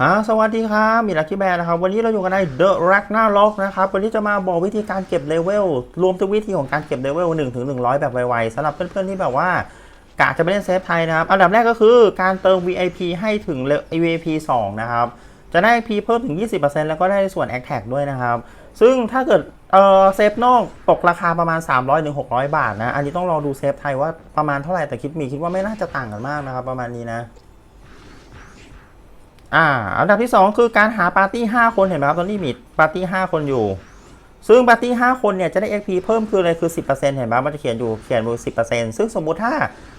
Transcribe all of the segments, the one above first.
ฮะสวัสดีครับมีลักกี้แบร์นะครับ วันนี้เราอยู่กันใน The Ragnarok นะครับ วันนี้จะมาบอกวิธีการเก็บเลเวล รวมทุกวิธีของการเก็บเลเวล1ถึง100 แบบไวๆสำหรับเพื่อนๆที่แบบว่ากะจะไปเล่นเซฟไทยนะครับ อันดับแรกก็คือการเติม VIP ให้ถึง VIP 2 นะครับ จะได้ P เพิ่มถึง 20%แล้วก็ได้ส่วน a c t a g ด้วยนะครับ ซึ่งถ้าเกิดเออเซฟนอกตกราคาประมาณ 300ถึง600 บาทนะ อันนี้ต้องรอดูเซฟไทยว่าประมาณเท่าไหร่แต่คิดมีคิดว่าไม่น่าจะต่างกันมากนะครับประมาณนี้นะ อ่าอันดับที่ 2 คือการหาปาร์ตี้ 5 คนเห็นไหมครับตอนนี้มีปาร์ตี้ 5 คนอยู่ ซึ่งปาร์ตี้ 5 คนเนี่ยจะได้ XP เพิ่มคืออะไรคือ 10%เห็นไหมมันจะเขียนอยู่เขียนอยู่10%ซึ่งสมมุติถ้า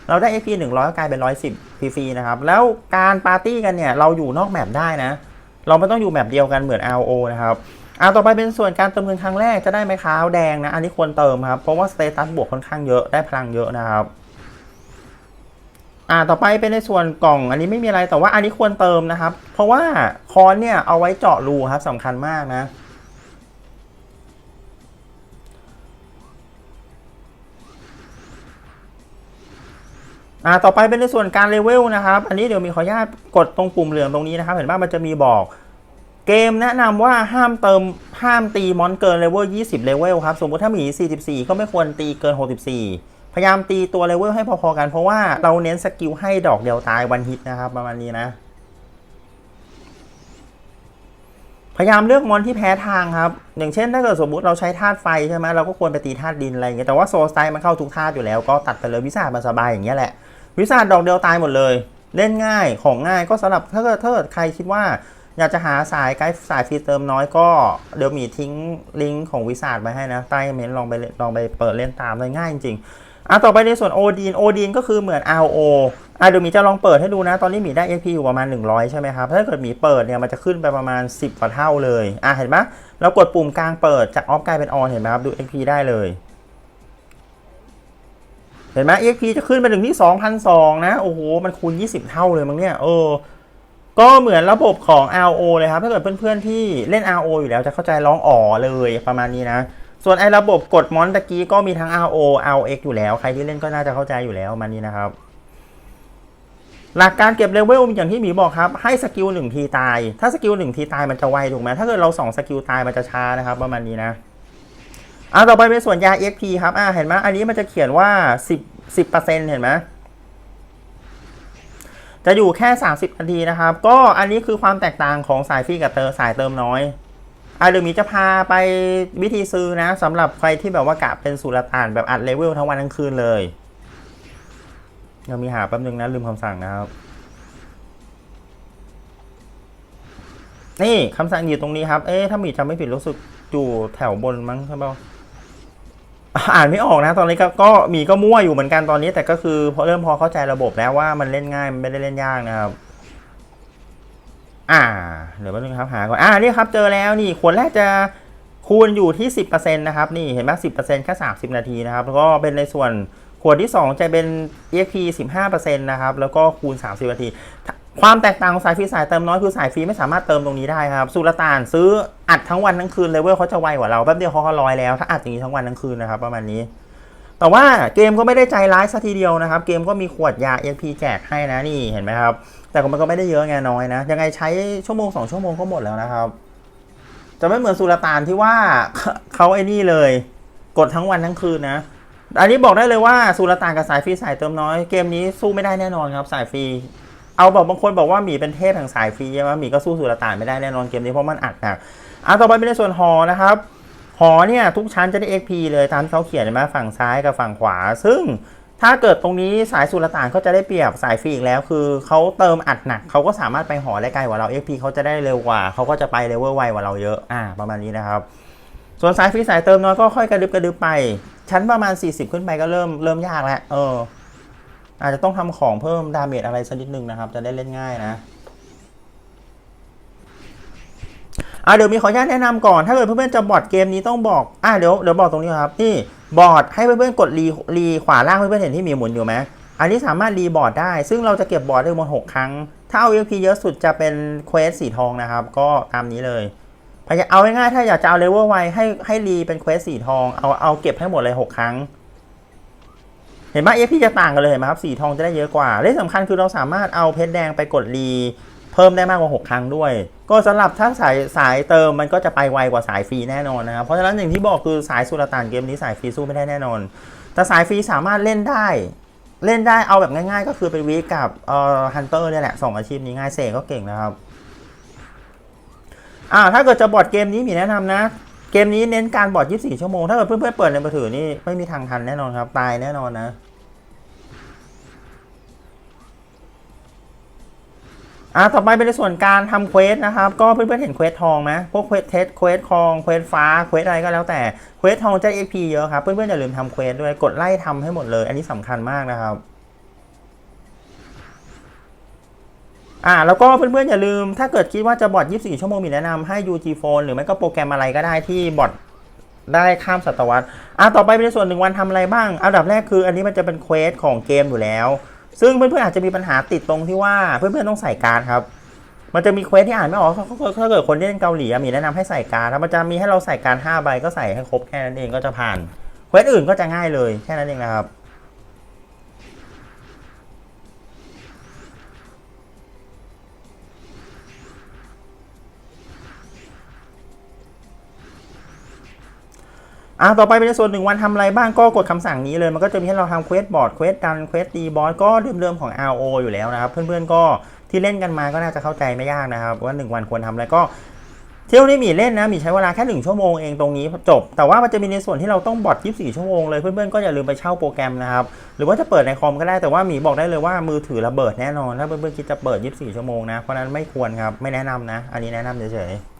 เราได้ XP 100ก็กลายเป็น 110 ฟรีๆนะครับ แล้วการปาร์ตี้กันเนี่ยเราอยู่นอกแมปได้นะ เราไม่ต้องอยู่แมปเดียวกันเหมือน RO นะครับอ่าต่อไปเป็นส่วนการเติมเงินครั้งแรกจะได้ไม้ค้าแดงนะ อันนี้ควรเติมครับ เพราะว่าสเตตัสบวกค่อนข้างเยอะได้พลังเยอะนะครับ อ่าต่อไปเป็นในส่วนกล่อง อันนี้ไม่มีอะไรแต่ว่าอันนี้ควรเติมนะครับ เพราะว่าคอนเนี่ยเอาไว้เจาะรูครับสำคัญมากนะ อ่าต่อไปเป็นในส่วนการเลเวลนะครับ อันนี้เดี๋ยวมีขออนุญาตกดตรงปุ่มเหลืองตรงนี้นะครับ เห็นว่ามันจะมีบอกเกมแนะนำว่าห้ามเติมห้ามตีมอนเกินเลเวล20เลเวลครับ สมมติถ้ามี 44 ก็ไม่ควรตีเกิน 64 พยายามตีตัวเลเวลให้พอๆกันเพราะว่าเราเน้นสกิลให้ดอกเดียวตายวันฮิตนะครับ ประมาณนี้นะ พยายามเลือกมอนที่แพ้ทางครับ อย่างเช่นถ้าเกิดสมมุติเราใช้ธาตุไฟใช่ไหมเราก็ควรไปตีธาตุดินอะไรอย่างเงี้ยแต่ว่าโซลสไตล์มันเข้าทุกธาตุอยู่แล้วก็ตัดไปเลยวิสาดมันสบายอย่างเงี้ยแหละ วิสาดดอกเดียวตายหมดเลย เล่นง่ายของง่ายก็สำหรับถ้าเกิดถ้าเกิดใครคิดว่าอยากจะหาสายไกด์สายฟรีเติมน้อยก็เดี๋ยวมีทิ้งลิงก์ของวิสาดไว้ให้นะ ใต้เมนลองไปลองไปเปิดเล่นตามเลยง่ายจริง อะต่อไปในส่วนโอดีนโอดีนก็คือเหมือน RO อะเดี๋ยวมีจะลองเปิดให้ดูนะ ตอนนี้มีได้ XP อยู่ประมาณ 100 ใช่ไหมครับ ถ้าเกิดมีเปิดเนี่ยมันจะขึ้นไปประมาณ 10กว่าเท่าเลย อะเห็นไหมเรากดปุ่มกลางเปิดจากออฟกลายเป็นออนเห็นไหมครับ ดู XP ได้เลย เห็นไหม EXP จะขึ้นไปถึงที่2,002นะ โอ้โห มันคูณ 20 เท่าเลยมั้งเนี่ย เออ ก็เหมือนระบบของ RO เลยครับ ถ้าเกิดเพื่อนๆที่เล่น RO อยู่แล้วจะเข้าใจร้องอ๋อเลยประมาณนี้นะ ส่วนไอ้ระบบกดมอนตะกี้ก็มีทั้ง RO RX อยู่แล้ว ใครที่เล่นก็น่าจะเข้าใจอยู่แล้วมาณนี้นะครับ หลักการเก็บเลเวลอย่างที่หมีบอกครับ ให้สกิลหนึ่งทีตาย ถ้าสกิลหนึ่งทีตายมันจะไวถูกไหมถ้าเกิดเราสองสกิลตายมันจะช้านะครับประมาณนี้นะอ่าต่อไปเป็นส่วนยา EXP ครับอ่าเห็นไหมอันนี้มันจะเขียนว่า 10 10%เห็นไหมจะอยู่แค่ 30นาทีนะครับ ก็อันนี้คือความแตกต่างของสายฟรีกับเตอสายเติมน้อย อ่าเดี๋ยวมีจะพาไปวิธีซื้อนะสำหรับใครที่แบบว่ากะเป็นสุลต่านแบบอัดเลเวลทั้งวันทั้งคืนเลยเดี๋ยวมีหาแป๊บนึงนะลืมคำสั่งนะครับ นี่คำสั่งอยู่ตรงนี้ครับ เอ๊ะถ้ามีจำไม่ผิดรู้สึกอยู่แถวบนมั้งใช่ป่าอ่านไม่ออกนะ ตอนนี้ก็ก็มีก็มั่วอยู่เหมือนกันตอนนี้ แต่ก็คือพอเริ่มพอเข้าใจระบบแล้วว่ามันเล่นง่ายมันไม่ได้เล่นยากนะครับ อ่าเดี๋ยวแป๊บนึงครับหาก่อนอ่านี่ครับเจอแล้วนี่ขวดแรกจะคูณอยู่ที่ 10%นะครับนี่เห็นไหม10%แค่ 30 นาทีนะครับแล้วก็เป็นในส่วนขวดที่ 2 จะเป็น EXP 15%นะครับแล้วก็คูณ 30 นาที ความแตกต่างของสายฟรีสายเติมน้อยคือสายฟรีไม่สามารถเติมตรงนี้ได้ครับสุลต่านซื้ออัดทั้งวันทั้งคืนเลเวลเขาจะไวกว่าเราแป๊บเดียวเขาก็ร้อยแล้วถ้าอัดอย่างนี้ทั้งวันทั้งคืนนะครับประมาณนี้แต่ว่าเกมก็ไม่ได้ใจร้ายซะทีเดียวนะครับ เกมก็มีขวดยา EXP แจกให้นะนี่เห็นไหมครับ แต่มันก็ไม่ได้เยอะไงน้อยนะ ยังไงใช้ชั่วโมงสองชั่วโมงก็หมดแล้วนะครับ จะไม่เหมือนสุลต่านที่ว่าเขาไอ้นี่เลย กดทั้งวันทั้งคืนนะ อันนี้บอกได้เลยว่าสุลต่านกับสายฟรีสายเติมน้อย เกมนี้สู้ไม่ได้แน่นอนครับสายฟรี เอาบอกบางคนบอกว่าหมีเป็นเทพแห่งสายฟรีใช่ไหมหมีก็สู้สุลต่านไม่ได้แน่นอนเกมนี้เพราะมันอัดหนักอะต่อไปเป็นในส่วนหอนะครับหอเนี่ยทุกชั้นจะได้ XP เลยตามที่เขาเขียนเห็นไหมฝั่งซ้ายกับฝั่งขวา ซึ่ง ถ้าเกิดตรงนี้สายสุลต่านเขาจะได้เปรียบสายฟรีอีกแล้ว คือเขาเติมอัดหนักเขาก็สามารถไปหอได้ไกลกว่าเรา XP เขาจะได้เร็วกว่าเขาก็จะไปเลเวลไวกว่าเราเยอะอ่าประมาณนี้นะครับ ส่วนสายฟรีสายเติมน้อยก็ค่อยกระดึบกระดึบไป ชั้นประมาณ 40 ขึ้นไปก็เริ่มเริ่มยากแล้วเออ อาจจะต้องทำของเพิ่มดาเมจอะไรสักนิดนึงนะครับ จะได้เล่นง่ายนะอะเดี๋ยวมีขออนุญาตแนะนำก่อนถ้าเกิดเพื่อนๆจะบอดเกมนี้ต้องบอกอะเดี๋ยวเดี๋ยวบอกตรงนี้ครับนี่ บอร์ดให้เพื่อนๆกดรีรีขวาล่างเพื่อนๆเห็นที่มีหมุนอยู่ไหมอันนี้สามารถรีบอร์ดได้ ซึ่งเราจะเก็บบอร์ดได้หมดหกครั้ง ถ้าเอา EXP เยอะสุดจะเป็นเควสสีทองนะครับ ก็ตามนี้เลยพยายามเอาง่ายๆถ้าอยากจะเอาเลเวลไวให้ให้รีเป็นเควสสีทองเอาเอาเก็บให้หมดเลยหกครั้ง เห็นไหม EXP จะต่างกันเลยเห็นไหมครับสีทองจะได้เยอะกว่าและสำคัญคือเราสามารถเอาเพชรแดงไปกดรี เพิ่มได้มากกว่า 6 ครั้งด้วย ก็สำหรับถ้าสายสายเติมมันก็จะไปไวกว่าสายฟรีแน่นอนนะครับ เพราะฉะนั้นอย่างที่บอกคือสายสุลต่านเกมนี้สายฟรีสู้ไม่ได้แน่นอน แต่สายฟรีสามารถเล่นได้ เล่นได้เอาแบบง่ายๆ ก็คือไปวีกับเอ่อฮันเตอร์เนี่ยแหละสองอาชีพนี้ง่ายเสกก็เก่งนะครับอ่าถ้าเกิดจะบอดเกมนี้มีแนะนำนะ เกมนี้เน้นการบอด 24 ชั่วโมง ถ้าเกิดเพื่อนๆเปิดในมือถือนี่ไม่มีทางทันแน่นอนครับ ตายแน่นอนนะ อ่าต่อไปเป็นในส่วนการทำเควสนะครับ ก็เพื่อนๆเห็นเควสทองไหมพวกเควสเทสเควสทองเควสฟ้าเควสอะไรก็แล้วแต่เควสทองจะ XP เยอะครับ เพื่อนๆอย่าลืมทำเควสด้วยกดไล่ทำให้หมดเลย อันนี้สำคัญมากนะครับอ่าแล้วก็เพื่อนๆอย่าลืมถ้าเกิดคิดว่าจะบอท24 ชั่วโมงมีแนะนำให้ UG Phone หรือไม่ก็โปรแกรมอะไรก็ได้ที่บอทได้ข้ามศตวรรษอ่าต่อไปเป็นในส่วนหนึ่งวันทำอะไรบ้างอันดับแรกคือ อันนี้มันจะเป็นเควสของเกมอยู่แล้ว ซึ่งเพื่อนๆอาจจะมีปัญหาติดตรงที่ว่าเพื่อนๆต้องใส่การ์ดครับ มันจะมีเควสที่อ่านไม่ออกถ้าถ้าเกิดคนที่เล่นเกาหลีมีแนะนำให้ใส่การ์ดครับมันจะมีให้เราใส่การ์ด5ใบก็ใส่ให้ครบแค่นั้นเองก็จะผ่านเควสอื่นก็จะง่ายเลยแค่นั้นเองนะครับ อ่าต่อไปเป็นในส่วนหนึ่งวันทำอะไรบ้างก็กดคำสั่งนี้เลย มันก็จะมีให้เราทำเควสบอร์ดเควสดันเควสตีบอสก็เดิมๆของ RO อยู่แล้วนะครับ เพื่อนๆก็ที่เล่นกันมาก็น่าจะเข้าใจไม่ยากนะครับ ว่า 1 วันควรทำอะไรก็เที่ยวนี้มีเล่นนะมีใช้เวลาแค่ 1 ชั่วโมงเองตรงนี้จบ แต่ว่ามันจะมีในส่วนที่เราต้องบอท24 ชั่วโมงเลยเพื่อนๆก็อย่าลืมไปเช่าโปรแกรมนะครับหรือว่าจะเปิดในคอมก็ได้แต่ว่าหมีบอกได้เลยว่ามือถือระเบิดแน่นอนถ้าเพื่อนๆคิดจะเปิด 24 ชั่วโมงนะเพราะฉะนั้นไม่ควรครับไม่แนะนำนะ อันนี้แนะนำเฉยๆ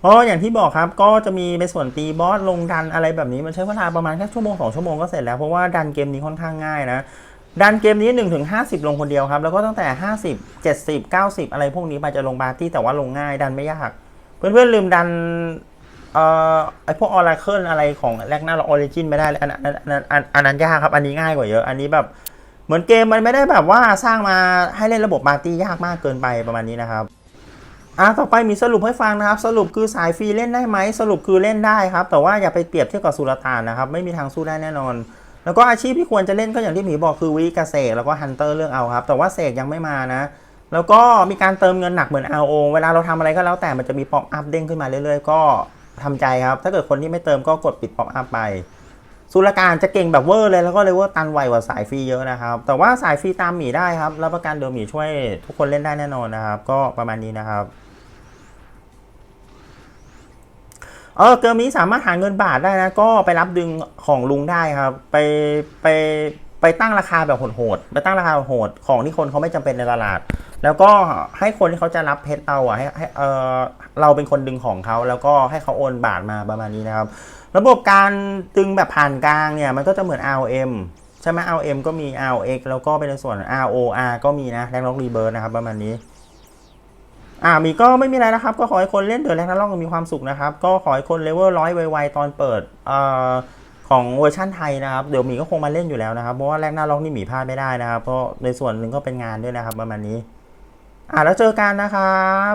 เพราะอย่างที่บอกครับก็จะมีในส่วนตีบอสลงดันอะไรแบบนี้มันใช้เวลาประมาณแค่ชั่วโมงสองชั่วโมงก็เสร็จแล้วเพราะว่าดันเกมนี้ค่อนข้างง่ายนะดันเกมนี้1นถึงห้ลงคนเดียวครับ แล้วก็ตั้งแต่ 50 70 90 อะไรพวกนี้ไปจะลงบาร์ตี้แต่ว่าลงง่ายดันไม่ยาก เพื่อนๆลืมดันเอ่อไอพวกออร์เคิลอะไรของแรกหน้าเราออริจินไม่ได้เลยอันอันอันอันอันนั้นยากครับ อันนี้ง่ายกว่าเยอะ อันนี้แบบเหมือนเกมมันไม่ได้แบบว่าสร้างมาให้เล่นระบบบาร์ตี้ยากมากเกินไปประมาณนี้นะครับ อะต่อไปมีสรุปให้ฟังนะครับ สรุปคือสายฟรีเล่นได้ไหมสรุปคือเล่นได้ครับ แต่ว่าอย่าไปเปรียบเทียบกับสุลต่านนะครับ ไม่มีทางสู้ได้แน่นอน แล้วก็อาชีพที่ควรจะเล่นก็อย่างที่หมีบอกคือวิกเกษตรแล้วก็ฮันเตอร์เลือกเอาครับ แต่ว่าเสกยังไม่มานะ แล้วก็มีการเติมเงินหนักเหมือน RO เวลาเราทำอะไรก็แล้วแต่มันจะมีป๊อปอัพเด้งขึ้นมาเรื่อย ๆ ก็ทำใจครับ ถ้าเกิดคนที่ไม่เติมก็กดปิดป๊อปอัพไป สุลการจะเก่งแบบเวอร์เลยแล้วก็เลเวอร์ตันไวกว่าสายฟรีเยอะนะครับ แต่ว่าสายฟรีตามหมีได้ครับรับประกันเดิมหมีช่วยทุกคนเล่นได้แน่นอนนะครับ ก็ประมาณนี้นะครับเออเกมนี้สามารถหาเงินบาทได้นะ ก็ไปรับดึงของลุงได้ครับ ไปไป ไปตั้งราคาแบบโหดๆไปตั้งราคาโหดของที่คนเขาไม่จำเป็นในตลาด แล้วก็ให้คนที่เขาจะรับเพชรเราอะให้ให้เออเราเป็นคนดึงของเขาแล้วก็ให้เขาโอนบาทมาประมาณนี้นะครับ ระบบการดึงแบบผ่านกลางเนี่ยมันก็จะเหมือน ROM ใช่ไหม ROM ก็มี ROX แล้วก็เป็นในส่วน ROR ก็มีนะแรงล็อกรีเบิร์นะครับประมาณนี้อ่ามีก็ไม่มีอะไรนะครับ ก็ขอให้คนเล่นเดือดแรงนักล่องมีความสุขนะครับ ก็ขอให้คนเลเวลร้อยไวๆตอนเปิดเอ่อ ของเวอร์ชั่นไทยนะครับ เดี๋ยวหมีก็คงมาเล่นอยู่แล้วนะครับ เพราะว่าแรกหน้าล็อกนี่หมีพลาดไม่ได้นะครับ เพราะในส่วนหนึ่งก็เป็นงานด้วยนะครับประมาณนี้ อ่าแล้วเจอกันนะครับ